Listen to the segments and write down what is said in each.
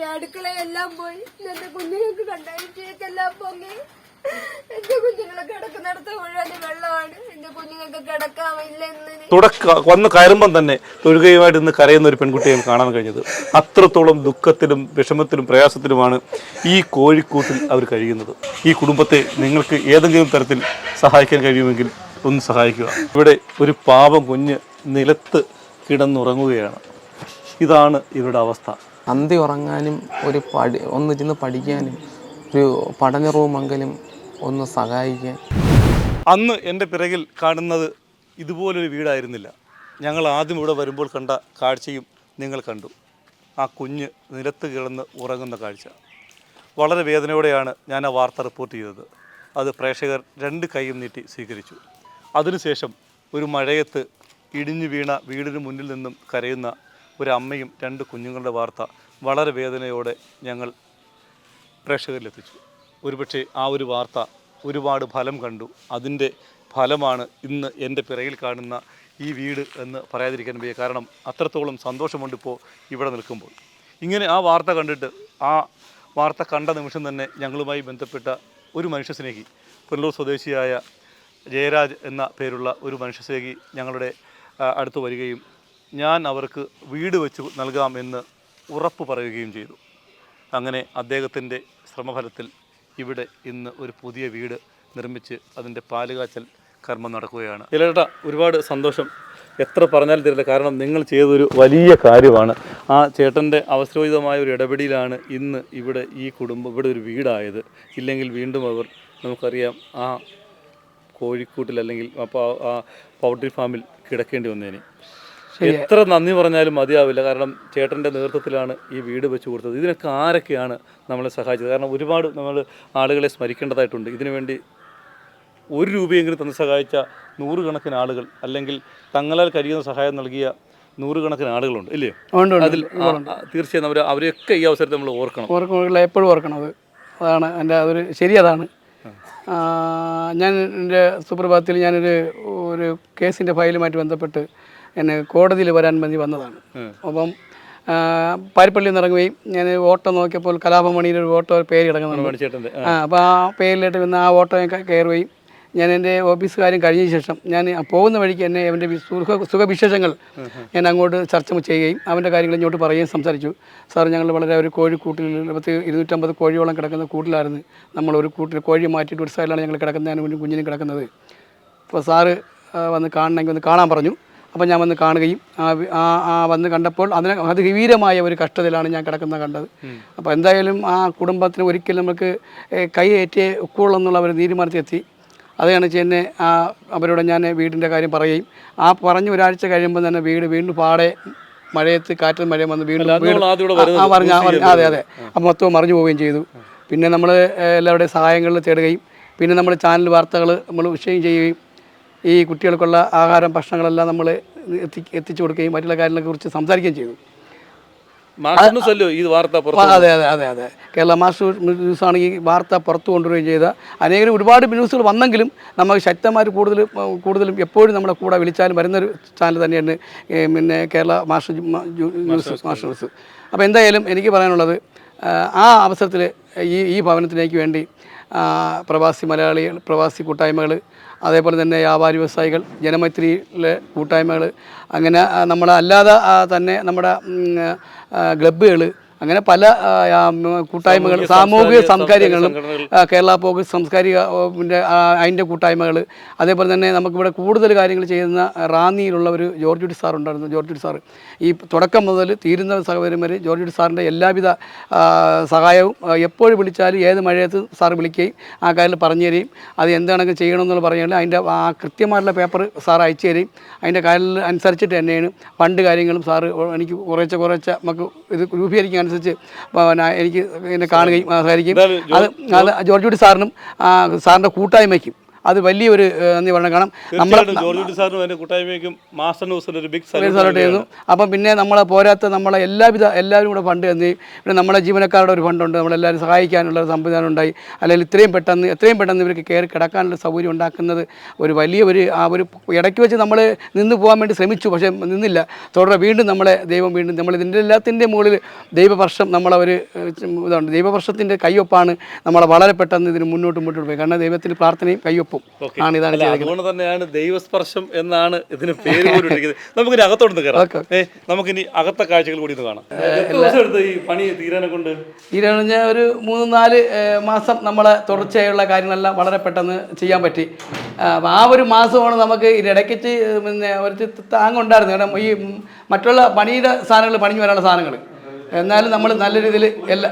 എല്ലാത്തെ അടുക്കളയെല്ലാം പോയി. എന്റെ കുഞ്ഞുങ്ങൾക്ക് കണ്ടാഴ്ചയൊക്കെല്ലാം പൊങ്ങി. എന്റെ കുഞ്ഞുങ്ങളെ കിടക്കുന്നിടത്ത് മുഴുവൻ വെള്ളമാണ്. എന്റെ കുഞ്ഞുങ്ങൾക്ക് കിടക്കാമില്ല തുടക്ക വന്ന് കയറുമ്പം തന്നെ തൊഴുകയുമായിട്ട് ഇന്ന് കരയുന്ന ഒരു പെൺകുട്ടിയെ കാണാൻ കഴിഞ്ഞത്. അത്രത്തോളം ദുഃഖത്തിലും വിഷമത്തിലും പ്രയാസത്തിലുമാണ് ഈ കോഴിക്കൂട്ടിൽ അവർ കഴിയുന്നത്. ഈ കുടുംബത്തെ നിങ്ങൾക്ക് ഏതെങ്കിലും തരത്തിൽ സഹായിക്കാൻ കഴിയുമെങ്കിൽ ഒന്ന് സഹായിക്കുക. ഇവിടെ ഒരു പാപം കുഞ്ഞ് നിലത്ത് കിടന്നുറങ്ങുകയാണ്. ഇതാണ് ഇവരുടെ അവസ്ഥ. അന്തി ഉറങ്ങാനും ഒരു പഠി ഒന്നിരുന്ന് പഠിക്കാനും ഒരു പഠന റൂമെങ്കിലും ഒന്ന് സഹായിക്കാൻ. അന്ന് എന്റെ പിറകിൽ കാണുന്നത് ഇതുപോലൊരു വീടായിരുന്നില്ല. ഞങ്ങൾ ആദ്യം ഇവിടെ വരുമ്പോൾ കണ്ട കാഴ്ചയും നിങ്ങൾ കണ്ടു. ആ കുഞ്ഞ് നിലത്ത് കിടന്ന് ഉറങ്ങുന്ന കാഴ്ച. വളരെ വേദനയോടെയാണ് ഞാൻ ആ വാർത്ത റിപ്പോർട്ട് ചെയ്തത്. അത് പ്രേക്ഷകർ രണ്ട് കൈയും നീട്ടി സ്വീകരിച്ചു. അതിനുശേഷം ഒരു മഴയത്ത് ഇടിഞ്ഞു വീണ വീടിന് മുന്നിൽ നിന്നും കരയുന്ന ഒരു അമ്മയും രണ്ട് കുഞ്ഞുങ്ങളുടെ വാർത്ത വളരെ വേദനയോടെ ഞങ്ങൾ പ്രേക്ഷകരിലെത്തിച്ചു. ഒരുപക്ഷെ ആ ഒരു വാർത്ത ഒരുപാട് ഫലം കണ്ടു. അതിന്റെ ഫലമാണ് ഇന്ന് എന്റെ പിറകിൽ കാണുന്ന ഈ വീട് എന്ന് പറയാതിരിക്കാൻ വയ്യ. കാരണം അത്രത്തോളം സന്തോഷമുണ്ട് ഇപ്പോൾ ഇവിടെ നിൽക്കുമ്പോൾ. ഇങ്ങനെ ആ വാർത്ത കണ്ടിട്ട് ആ വാർത്ത കണ്ട നിമിഷം തന്നെ ഞങ്ങളുമായി ബന്ധപ്പെട്ട ഒരു മനുഷ്യസ്നേഹി പുനലൂർ സ്വദേശിയായ ജയരാജ് എന്ന പേരുള്ള ഒരു മനുഷ്യസ്നേഹി ഞങ്ങളുടെ അടുത്ത് വരികയും ഞാൻ അവർക്ക് വീട് വെച്ച് നൽകാം എന്ന് ഉറപ്പ് പറയുകയും ചെയ്തു. അങ്ങനെ അദ്ദേഹത്തിന്റെ ശ്രമഫലത്തിൽ ഇവിടെ ഇന്ന് ഒരു പുതിയ വീട് നിർമ്മിച്ച് അതിന്റെ പാലുകാച്ചൽ കർമ്മം നടക്കുകയാണ്. ഇലേട്ട ഒരുപാട് സന്തോഷം. എത്ര പറഞ്ഞാലും തരില്ല. കാരണം നിങ്ങൾ ചെയ്തൊരു വലിയ കാര്യമാണ്. ആ ചേട്ടന്റെ അവസരോചിതമായ ഒരു ഇടപെടലാണ് ഇന്ന് ഇവിടെ ഈ കുടുംബം ഇവിടെ ഒരു വീടായത്. ഇല്ലെങ്കിൽ വീണ്ടും അവർ നമുക്കറിയാം ആ കോഴിക്കൂട്ടിൽ അല്ലെങ്കിൽ അപ്പോൾ ആ പൗൾട്രി ഫാമിൽ കിടക്കേണ്ടി വന്നേനെ. എത്ര നന്ദി പറഞ്ഞാലും മതിയാവില്ല. കാരണം ചേട്ടന്റെ നേതൃത്വത്തിലാണ് ഈ വീട് വെച്ച് കൊടുത്തത്. ഇതിനൊക്കെ ആരൊക്കെയാണ് നമ്മളെ സഹായിച്ചത്? കാരണം ഒരുപാട് നമ്മൾ ആളുകളെ സ്മരിക്കേണ്ടതായിട്ടുണ്ട്. ഇതിനുവേണ്ടി ഒരു രൂപയെങ്കിലും തന്ന് സഹായിച്ച നൂറുകണക്കിന് ആളുകൾ അല്ലെങ്കിൽ തങ്ങളാൽ കഴിയുന്ന സഹായം നൽകിയ നൂറുകണക്കിന് ആളുകളുണ്ട് ഇല്ലേ? അതിൽ തീർച്ചയായും അവർ അവരെയൊക്കെ ഈ അവസരത്തിൽ നമ്മൾ ഓർക്കണം. ഓർക്കണം എപ്പോഴും ഓർക്കണം അത്. അതാണ് എന്റെ അതൊരു ശരി അതാണ്. ഞാൻ എന്റെ സുപ്രഭാതത്തിൽ ഞാനൊരു ഒരു കേസിന്റെ ഫയലുമായിട്ട് ബന്ധപ്പെട്ട് എന്നെ കോടതിയിൽ വരാൻ വേണ്ടി വന്നതാണ്. അപ്പം പാരിപ്പള്ളിയിൽ നിന്ന് ഇറങ്ങുകയും ഞാൻ ഓട്ടോ നോക്കിയപ്പോൾ കലാപമണിയിൽ ഒരു ഓട്ടോ പേര് കിടക്കുന്നുണ്ട് ചേട്ടന്റെ ആ. അപ്പോൾ ആ പേരിലിട്ട് വന്ന് ആ ഓട്ടോ കയറുകയും ഞാൻ എന്റെ ഓഫീസ് കാര്യം കഴിഞ്ഞ ശേഷം ഞാൻ പോകുന്ന വഴിക്ക് എന്നെ അവന്റെ സുഖ സുഖവിശേഷങ്ങൾ ഞാൻ അങ്ങോട്ട് ചർച്ച ചെയ്യുകയും അവന്റെ കാര്യങ്ങൾ ഇങ്ങോട്ട് പറയുകയും സംസാരിച്ചു. സാർ ഞങ്ങൾ വളരെ ഒരു കോഴിക്കൂട്ടിൽ പത്ത് ഇരുന്നൂറ്റമ്പത് കോഴിയോളം കിടക്കുന്ന കൂട്ടിലായിരുന്നു. നമ്മൾ ഒരു കൂട്ടിൽ കോഴി മാറ്റിയിട്ട് ഒരു സൈഡിലാണ് ഞങ്ങൾ ഒരു കുഞ്ഞിനും കിടക്കുന്നത്. അപ്പോൾ സാറ് വന്ന് കാണണമെങ്കിൽ ഒന്ന് കാണാൻ പറഞ്ഞു. അപ്പോൾ ഞാൻ വന്ന് കാണുകയും ആ വന്ന് കണ്ടപ്പോൾ അതിന് അതിഗീരമായ ഒരു കഷ്ടതയിലാണ് ഞാൻ കിടക്കുന്നത് കണ്ടത്. അപ്പോൾ എന്തായാലും ആ കുടുംബത്തിന് ഒരിക്കലും നമുക്ക് കൈയേറ്റേ ഒക്കുള്ളെന്നുള്ള ഒരു തീരുമാനത്തിലെത്തി. അത് കാണിച്ച് ആ അവരോട് ഞാൻ വീടിന്റെ കാര്യം പറയുകയും ആ പറഞ്ഞ് ഒരാഴ്ച കഴിയുമ്പോൾ തന്നെ വീട് വീണ്ടും പാടെ മഴയത്ത് കാറ്റും മഴയും വന്ന് വീണ്ടും പറഞ്ഞ. അതെ അതെ. അപ്പം മൊത്തം മറിഞ്ഞു പോവുകയും ചെയ്തു. പിന്നെ നമ്മൾ എല്ലാവരുടെയും സഹായങ്ങളിൽ തേടുകയും പിന്നെ നമ്മൾ ചാനൽ വാർത്തകൾ നമ്മൾ വിഷയം ചെയ്യുകയും ഈ കുട്ടികൾക്കുള്ള ആഹാരം ഭക്ഷണങ്ങളെല്ലാം നമ്മൾ എത്തി എത്തിച്ചു കൊടുക്കുകയും മറ്റുള്ള കാര്യങ്ങളെ കുറിച്ച് സംസാരിക്കുകയും ചെയ്തു. ഈ വാർത്ത അതെ അതെ അതെ അതെ. കേരള മാസ്റ്റർ ന്യൂസാണ് ഈ വാർത്ത പുറത്തു കൊണ്ടുവരികയും ചെയ്ത. അനേകം ഒരുപാട് ന്യൂസുകൾ വന്നെങ്കിലും നമുക്ക് ശക്തന്മാർ കൂടുതൽ കൂടുതലും എപ്പോഴും നമ്മുടെ കൂടെ വിളിച്ചാലും വരുന്നൊരു ചാനൽ തന്നെയാണ് പിന്നെ Kerala master news master news. അപ്പോൾ എന്തായാലും എനിക്ക് പറയാനുള്ളത് ആ, അവസരത്തിൽ ഈ ഈ ഭവനത്തിലേക്ക് വേണ്ടി പ്രവാസി മലയാളികൾ പ്രവാസി കൂട്ടായ്മകൾ അതേപോലെ തന്നെ വ്യാപാരി വ്യവസായികൾ ജനമൈത്രിയിലെ കൂട്ടായ്മകൾ അങ്ങനെ നമ്മളല്ലാതെ തന്നെ നമ്മുടെ ക്ലബ്ബുകൾ അങ്ങനെ പല കൂട്ടായ്മകൾ സാമൂഹിക, സാമൂഹിക സാംസ്കാരിക സംസ്കാരങ്ങളും സംഘടനകൾ. ആ, കേരള പോക്കസ് സാംസ്കാരിക അതിന്റെ കൂട്ടായ്മകൾ അതേപോലെ തന്നെ നമുക്കിവിടെ കൂടുതൽ കാര്യങ്ങൾ ചെയ്യുന്ന റാന്നിയിലുള്ള ഒരു ജോർജ് കുട്ടി സാർ ഉണ്ടായിരുന്നു ജോർജ് കുട്ടി സാർ ഈ തുടക്കം മുതൽ തീരുന്ന സഹോദരൻ വരെ ജോർജ് കുട്ടി സാറിന്റെ എല്ലാവിധ സഹായവും എപ്പോൾ എപ്പോഴും വിളിച്ചാലും ഏത് മഴയത്ത് സാർ വിളിക്കുകയും ആ കാര്യം പറഞ്ഞു തരികയും അത് എന്താണെങ്കിൽ ചെയ്യണമെന്നുള്ള പറഞ്ഞാൽ അതിന്റെ ആ കൃത്യമായിട്ടുള്ള പേപ്പർ സാർ അയച്ചു തരികയും അതിന്റെ കാര്യത്തിൽ അനുസരിച്ചിട്ട് തന്നെയാണ് പണ്ട് കാര്യങ്ങളും സാറ് എനിക്ക് കുറേച്ച കുറേച്ച നമുക്ക് ഇത് രൂപീകരിക്കാൻ അനുസരിച്ച് പിന്നെ എനിക്ക് എന്നെ കാണുകയും ആ, സഹായിക്കുകയും അത് അത് ജോർജ് കുട്ടി സാറിനും സാറിന്റെ കൂട്ടായ്മയ്ക്കും അത് വലിയൊരു നന്ദി പറഞ്ഞു കാണാം. നമ്മൾ ചെയ്യുന്നു. അപ്പം പിന്നെ നമ്മളെ പോരാത്ത നമ്മളെ എല്ലാവിധ എല്ലാവരും കൂടെ ഫണ്ട് തന്നി. പിന്നെ നമ്മളെ ജീവനക്കാരുടെ ഒരു ഫണ്ടുണ്ട് നമ്മളെല്ലാവരും സഹായിക്കാനുള്ള ഒരു സംവിധാനം ഉണ്ടായി. അല്ലെങ്കിൽ ഇത്രയും പെട്ടെന്ന് എത്രയും പെട്ടെന്ന് ഇവർക്ക് കയറി കിടക്കാനുള്ള സൗകര്യം ഉണ്ടാക്കുന്നത് ഒരു വലിയ ഒരു ആ ഒരു ഇടയ്ക്ക് വെച്ച് നമ്മൾ നിന്ന് പോകാൻ വേണ്ടി ശ്രമിച്ചു പക്ഷേ നിന്നില്ല. തുടരെ വീണ്ടും നമ്മളെ ദൈവം വീണ്ടും നമ്മൾ ഇതിന്റെ എല്ലാത്തിന്റെ മുകളിൽ ദൈവവർഷം നമ്മളെ ഒരു ഇതുണ്ട് ദൈവവർഷത്തിന്റെ കയ്യൊപ്പാണ്. നമ്മളെ വളരെ പെട്ടെന്ന് ഇതിന് മുന്നോട്ട് മുന്നോട്ട് പോയി. കാരണം ദൈവത്തിന്റെ പ്രാർത്ഥനയും കയ്യൊപ്പും ആണ് ഇതാണ് അതുകൊണ്ട് തന്നെയാണ് ദൈവസ്പർശം എന്നാണ് ഇതിന് പേര് നമുക്ക് നമുക്കിനി അകത്തോട്ട് കയറാം. ഏ നമുക്കിനി അകത്തെ കാഴ്ചകൾ കൂടി ഒന്ന് കാണാം. ഈ പണി തീരാനെ കൊണ്ട്? കഴിഞ്ഞ ഒരു മൂന്ന് നാല് മാസം നമ്മളെ തുടർച്ചയായുള്ള കാര്യങ്ങളെല്ലാം വളരെ പെട്ടെന്ന് ചെയ്യാൻ പറ്റി. ആ, ഒരു മാസമാണ് നമുക്ക് ഇടയ്ക്കിച്ച് പിന്നെ ഒരു താങ്ങുണ്ടായിരുന്നു. കാരണം ഈ മറ്റുള്ള പണിയുടെ സാധനങ്ങൾ പണിഞ്ഞു വരാനുള്ള സാധനങ്ങൾ. എന്നാലും നമ്മൾ നല്ല രീതിയിൽ എല്ലാ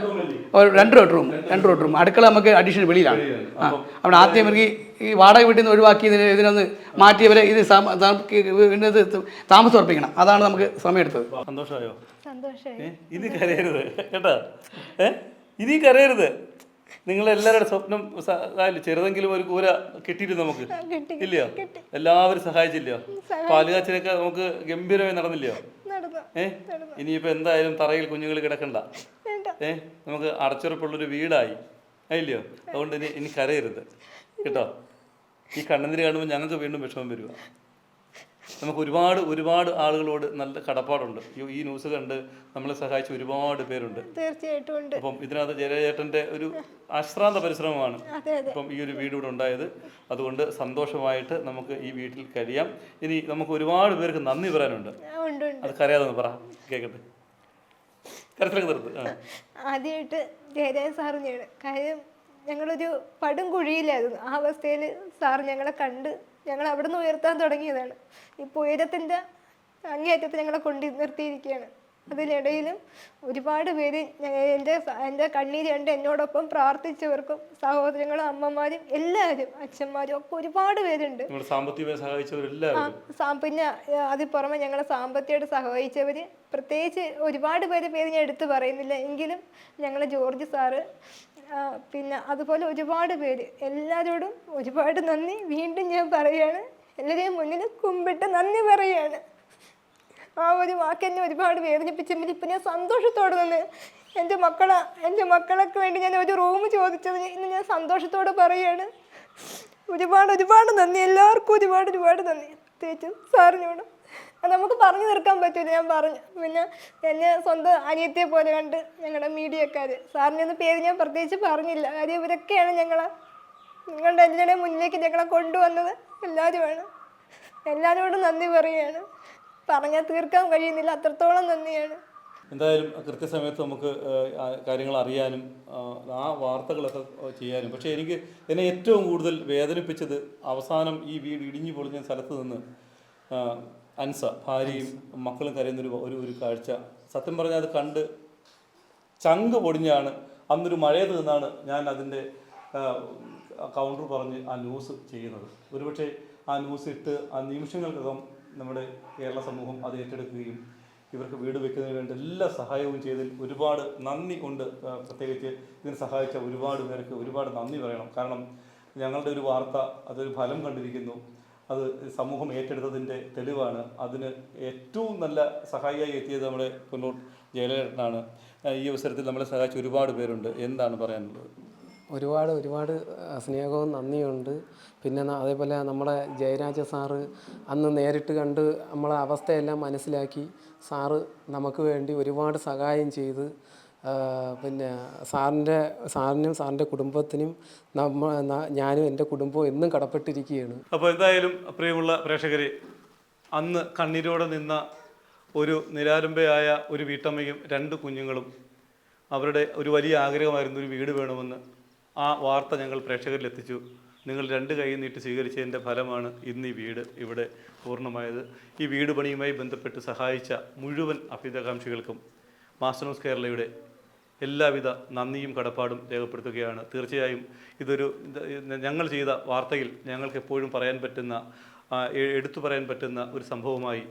ഒരു രണ്ട് ബെഡ്റൂം രണ്ട് ബെഡ്റൂം അടുക്കള നമുക്ക് അഡീഷണൽ വെളിയിലാണ്. ആ അവിടെ ആദ്യം ഇവർക്ക് ഈ- വാടക വീട്ടിൽ നിന്ന് ഒഴിവാക്കി ഇതിന് ഇതിനൊന്ന് മാറ്റിയവരെ ഇത് ഇത് താമസം ഉറപ്പിക്കണം. അതാണ് നമുക്ക് സമയമെടുത്തത്. സന്തോഷമായോ? ഇത് കരയരുത്. കേട്ടോ? ഏ ഇനി കരയരുത്. നിങ്ങളെല്ലാവരുടെ സ്വപ്നം ചെറുതെങ്കിലും ഒരു കൂര കിട്ടിയിട്ട് നമുക്ക്. ഇല്ലയോ? എല്ലാവരും സഹായിച്ചില്ലയോ? പാലുകാച്ചിനൊക്കെ നമുക്ക് ഗംഭീരമായി നടന്നില്ലയോ? നടന്നു ഏ? ഇനിയിപ്പോൾ എന്തായാലും തറയിൽ കുഞ്ഞുങ്ങൾ കിടക്കണ്ട. ഏ? നമുക്ക് അടച്ചുറപ്പുള്ളൊരു വീടായി. അയില്ലയോ അതുകൊണ്ട് ഇനി ഇനി കരയരുത്. കേട്ടോ? ഈ കണ്ണുനീര് കാണുമ്പോൾ ഞങ്ങൾക്ക് വീണ്ടും വിഷമം വരിക നമുക്ക് ഒരുപാട് ഒരുപാട് ആളുകളോട് നല്ല കടപ്പാടുണ്ട്. ഈ- ന്യൂസ് കണ്ട് നമ്മളെ സഹായിച്ച ഒരുപാട് പേരുണ്ട്. തീർച്ചയായിട്ടും ഉണ്ട്. അപ്പം ഇതിനകത്ത് ജയചേട്ടന്റെ ഒരു അശ്രാന്ത പരിശ്രമമാണ് അപ്പം ഇപ്പം ഈ ഒരു വീട് ഇവിടെ ഉണ്ടായത്. അതുകൊണ്ട് സന്തോഷമായിട്ട് നമുക്ക് ഈ വീട്ടിൽ കഴിയാം. ഇനി നമുക്ക് ഒരുപാട് പേർക്ക് നന്ദി പറയാനുണ്ട്. അത് കരയാതെ പറ കേൾക്കട്ടെ ആദ്യമായിട്ട് ജയരാജ സാറിനെയാണ്. കാര്യം ഞങ്ങളൊരു പടും കുഴിയിലായിരുന്നു. ആ അവസ്ഥയിൽ സാർ ഞങ്ങളെ കണ്ട് ഞങ്ങൾ അവിടെ നിന്ന് ഉയർത്താൻ തുടങ്ങിയതാണ്. ഇപ്പോൾ ഉയരത്തിന്റെ അങ്ങേയറ്റത്ത് ഞങ്ങളെ കൊണ്ട് നിർത്തിയിരിക്കുകയാണ്. അതിനിടയിലും ഒരുപാട് പേര് എന്റെ എന്റെ കണ്ണീര് കണ്ട് എന്നോടൊപ്പം പ്രാർത്ഥിച്ചവർക്കും സഹോദരങ്ങളും അമ്മമാരും എല്ലാവരും അച്ഛന്മാരും ഒക്കെ ഒരുപാട് പേരുണ്ട്. പിന്നെ അതിൽ പുറമെ ഞങ്ങളെ സാമ്പത്തികമായിട്ട് സഹായിച്ചവര് പ്രത്യേകിച്ച് ഒരുപാട് പേര് പേര് ഞാൻ എടുത്തു പറയുന്നില്ല. എങ്കിലും ഞങ്ങളെ ജോർജ് സാറ് പിന്നെ അതുപോലെ ഒരുപാട് പേര്. എല്ലാവരോടും ഒരുപാട് നന്ദി. വീണ്ടും ഞാൻ പറയുകയാണ് എല്ലാവരെയും മുന്നിൽ കുമ്പിട്ട് നന്ദി പറയുകയാണ് ആ ഒരു വാക്ക് എന്നെ ഒരുപാട് വേദനിപ്പിച്ചെങ്കിൽ ഇപ്പം ഞാൻ സന്തോഷത്തോടെ നിന്ന് എന്റെ മക്കളെ എന്റെ മക്കളൊക്കെ വേണ്ടി ഞാൻ ഒരു റൂം ചോദിച്ചത് ഇന്ന് ഞാൻ സന്തോഷത്തോടെ പറയുകയാണ് ഒരുപാട് ഒരുപാട് നന്ദി. എല്ലാവർക്കും ഒരുപാട് ഒരുപാട് നന്ദി. പ്രത്യേകിച്ചും സാറിനോട്. നമുക്ക് പറഞ്ഞു തീർക്കാൻ പറ്റില്ല ഞാൻ പറഞ്ഞു. പിന്നെ എന്നെ സ്വന്തം അനിയത്തിയെ പോലെ കണ്ട് ഞങ്ങളുടെ മീഡിയക്കാർ സാറിന്റെ ഒന്നും പേര് ഞാൻ പ്രത്യേകിച്ച് പറഞ്ഞില്ല. കാര്യം ഇവരൊക്കെയാണ് ഞങ്ങളെ നിങ്ങളുടെ എല്ലാവരുടെ മുന്നിലേക്ക് ഞങ്ങളെ കൊണ്ടുവന്നത്? എല്ലാവരുമാണ് എല്ലാവരോടും നന്ദി പറയുകയാണ്. പറഞ്ഞാൽ തീർക്കാൻ കഴിയുന്നില്ല. അത്രത്തോളം നന്ദിയാണ്. എന്തായാലും കൃത്യസമയത്ത് നമുക്ക് കാര്യങ്ങൾ അറിയാനും ആ, വാർത്തകളൊക്കെ ചെയ്യാനും. പക്ഷേ എനിക്ക് എന്നെ ഏറ്റവും കൂടുതൽ വേദനിപ്പിച്ചത് അവസാനം ഈ വീട് ഇടിഞ്ഞു പൊളിഞ്ഞ സ്ഥലത്ത് നിന്ന് അൻസ ഭാര്യയും മക്കളും കരയുന്നൊരു ഒരു ഒരു കാഴ്ച. സത്യം പറഞ്ഞാൽ അത് കണ്ട് ചങ്ക് പൊടിഞ്ഞാണ് അന്നൊരു മഴയത്ത് നിന്നാണ് ഞാൻ അതിന്റെ കൗണ്ടർ പറഞ്ഞ് ആ ന്യൂസ് ചെയ്യുന്നത്. ഒരുപക്ഷെ ആ ന്യൂസ് ഇട്ട് ആ നിമിഷങ്ങൾക്കകം നമ്മുടെ കേരള സമൂഹം അത് ഏറ്റെടുക്കുകയും ഇവർക്ക് വീട് വെക്കുന്നതിന് വേണ്ട എല്ലാ സഹായവും ചെയ്തതിൽ ഒരുപാട് നന്ദി ഉണ്ട്. പ്രത്യേകിച്ച് ഇതിന് സഹായിച്ച ഒരുപാട് പേർക്ക് ഒരുപാട് നന്ദി പറയണം. കാരണം ഞങ്ങളുടെ ഒരു വാർത്ത അതൊരു ഫലം കണ്ടിരിക്കുന്നു. അത് സമൂഹം ഏറ്റെടുത്തതിന്റെ തെളിവാണ്. അതിന് ഏറ്റവും നല്ല സഹായിയായി എത്തിയത് നമ്മുടെ പുന്നൂർ ജയലളിതനാണ്. ഈ അവസരത്തിൽ നമ്മളെ സഹായിച്ച ഒരുപാട് പേരുണ്ട്. എന്താണ് പറയാനുള്ളത്? ഒരുപാട് ഒരുപാട് സ്നേഹവും നന്ദിയുണ്ട്. പിന്നെ അതേപോലെ നമ്മുടെ ജയരാജ സാറ് അന്ന് നേരിട്ട് കണ്ട് നമ്മളെ അവസ്ഥയെല്ലാം മനസ്സിലാക്കി സാറ് നമുക്ക് വേണ്ടി ഒരുപാട് സഹായം ചെയ്ത് പിന്നെ സാറിന്റെ സാറിനും സാറിന്റെ കുടുംബത്തിനും നമ്മ ഞാനും എന്റെ കുടുംബവും എന്നും കടപ്പെട്ടിരിക്കുകയാണ്. അപ്പോൾ എന്തായാലും പ്രിയമുള്ള പ്രേക്ഷകരെ അന്ന് കണ്ണീരോടെ നിന്ന ഒരു നിരാരംഭയായ ഒരു വീട്ടമ്മയും രണ്ട് കുഞ്ഞുങ്ങളും അവരുടെ ഒരു വലിയ ആഗ്രഹമായിരുന്നു ഒരു വീട് വേണമെന്ന്. ആ വാർത്ത ഞങ്ങൾ പ്രേക്ഷകരിൽ എത്തിച്ചു. നിങ്ങൾ രണ്ട് കൈ നീട്ടി സ്വീകരിച്ചതിന്റെ ഫലമാണ് ഇന്ന് ഈ വീട് ഇവിടെ പൂർണമായത്. ഈ വീട് പണിയുമായി ബന്ധപ്പെട്ട് സഹായിച്ച മുഴുവൻ അഭ്യുതകാംക്ഷികൾക്കും മാസ്റ്റർ ന്യൂസ് കേരളയുടെ എല്ലാവിധ നന്ദിയും കടപ്പാടും രേഖപ്പെടുത്തുകയാണ്. തീർച്ചയായും ഇതൊരു ഞങ്ങൾ ചെയ്ത വാർത്തയിൽ ഞങ്ങൾക്ക് എപ്പോഴും പറയാൻ പറ്റുന്ന എടുത്തു പറയാൻ പറ്റുന്ന ഒരു സംഭവമായി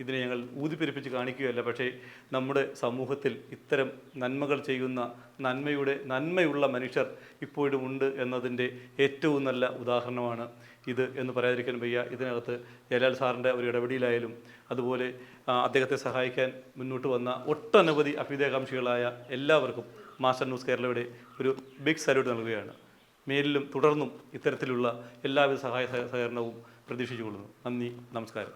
ഇതിനെ ഞങ്ങൾ ഊതിപ്പെരുപ്പിച്ച് കാണിക്കുകയല്ല പക്ഷേ നമ്മുടെ സമൂഹത്തിൽ ഇത്തരം നന്മകൾ ചെയ്യുന്ന നന്മയുടെ നന്മയുള്ള മനുഷ്യർ ഇപ്പോഴും ഉണ്ട് എന്നതിന്റെ ഏറ്റവും നല്ല ഉദാഹരണമാണ് ഇത് എന്ന് പറയാതിരിക്കാൻ വയ്യ. ഇതിനകത്ത് ജലാൽ സാറിന്റെ ഒരു ഇടപെടലായാലും അതുപോലെ അദ്ദേഹത്തെ സഹായിക്കാൻ മുന്നോട്ട് വന്ന ഒട്ടനവധി അഭ്യുദയകാംക്ഷികളായ എല്ലാവർക്കും മാസ്റ്റർ ന്യൂസ് കേരളയുടെ ഒരു ബിഗ് സല്യൂട്ട് നൽകുകയാണ്. മേലിലും തുടർന്നും ഇത്തരത്തിലുള്ള എല്ലാവിധ സഹായ സഹകരണവും പ്രതീക്ഷിച്ചുകൊള്ളുന്നു. നന്ദി നമസ്കാരം.